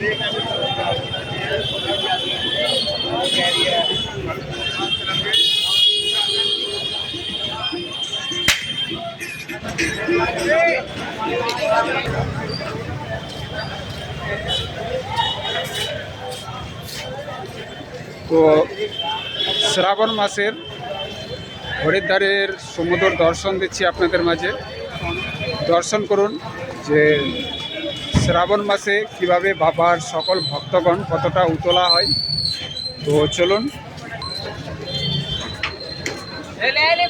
তো শ্রাবণ মাসের হরিদ্বারের সমুদ্র দর্শন দিচ্ছি আপনাদের মাঝে। দর্শন করুন যে শ্রাবণ মাসে কীভাবে বাবার সকল ভক্তগণ কতটা উতলা হয়? তো চলুন। ले ले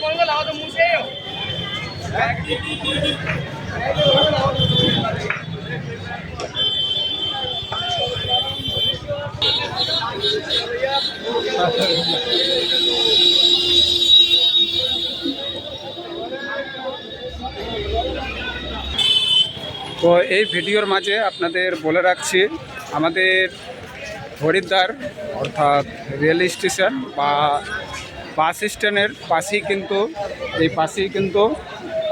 তো এই ভিডিওর মাঝে আপনাদের বলে রাখছি, আমাদের হরিদ্বার অর্থাৎ রেল স্টেশন বা বাস স্ট্যান্ডের পাশেই কিন্তু, এই পাশেই কিন্তু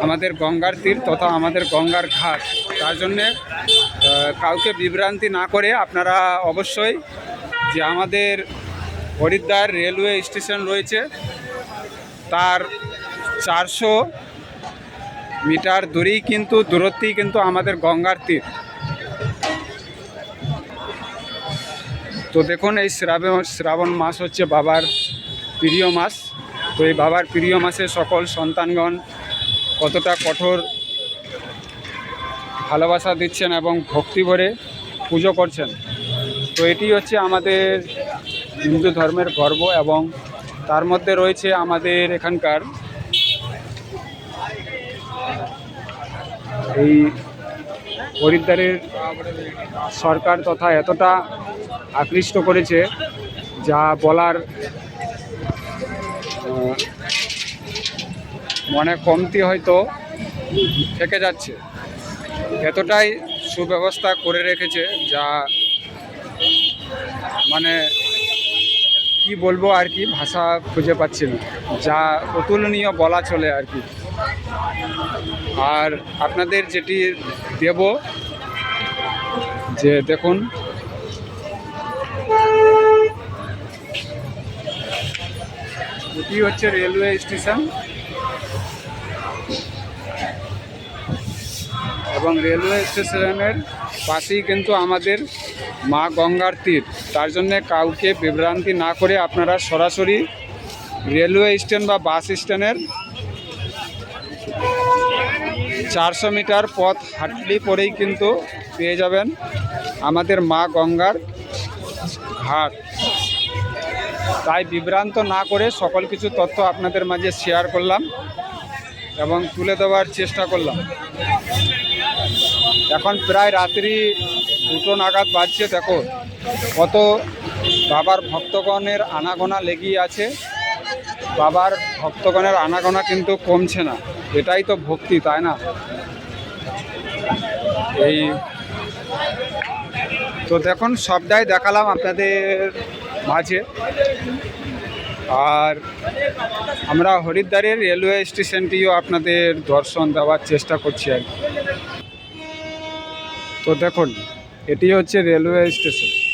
আমাদের গঙ্গার তীর তথা আমাদের গঙ্গার ঘাট। তার জন্যে কাউকে বিভ্রান্তি না করে আপনারা অবশ্যই যে আমাদের হরিদ্বার রেলওয়ে স্টেশন রয়েছে, তার চারশো মিটার দূরেই কিন্তু, দূরত্বেই কিন্তু আমাদের গঙ্গার তীর। তো দেখুন, এই শ্রাবণ শ্রাবণ মাস হচ্ছে বাবার প্রিয় মাস। তো এই বাবার প্রিয় মাসে সকল সন্তানগণ কতটা কঠোর ভালোবাসা দিচ্ছেন এবং ভক্তি ভরে পুজো করছেন। তো এটি হচ্ছে আমাদের হিন্দু ধর্মের গর্ব এবং তার মধ্যে রয়েছে আমাদের এখানকার এই হরিদ্বারের সরকার তথা এতটা আকৃষ্ট করেছে যা বলার মনে কমতি হয়তো থেকে যাচ্ছে। এতটাই সুব্যবস্থা করে রেখেছে যা মানে কি বলব আর কি ভাষা খুঁজে পাচ্ছি না। যা অতুলনীয় বলা চলে আর কি। আর আপনাদের যেটি দেব, যে দেখুন, এটি হচ্ছে রেলওয়ে স্টেশন এবং রেলওয়ে স্টেশনের পাশেই কিন্তু আমাদের মা গঙ্গার তীর। তার জন্য কাউকে বিভ্রান্তি না করে আপনারা সরাসরি রেলওয়ে স্ট্যান্ড বা বাস স্ট্যান্ডের চারশো মিটার পথ হাঁটলি পরেই কিন্তু পেয়ে যাবেন আমাদের মা গঙ্গার ঘাট। তাই বিভ্রান্ত না করে সকল কিছু তথ্য আপনাদের মাঝে শেয়ার করলাম এবং তুলে দেওয়ার চেষ্টা করলাম। এখন প্রায় রাত্রি দুটো নাগাদ বাজছে, দেখো কত বাবার ভক্তগণের আনাগোনা লেগেই আছে। বাবার ভক্তগণের আনাগোনা কিন্তু কমছে না। এটাই তো ভক্তি, তাই না? এই তো দেখুন, সবটাই দেখালাম আপনাদের মাঝে। আর আমরা হরিদ্বারের রেলওয়ে স্টেশনটিও আপনাদের দর্শন দেওয়ার চেষ্টা করছি আর। তো দেখুন, এটি হচ্ছে রেলওয়ে স্টেশন।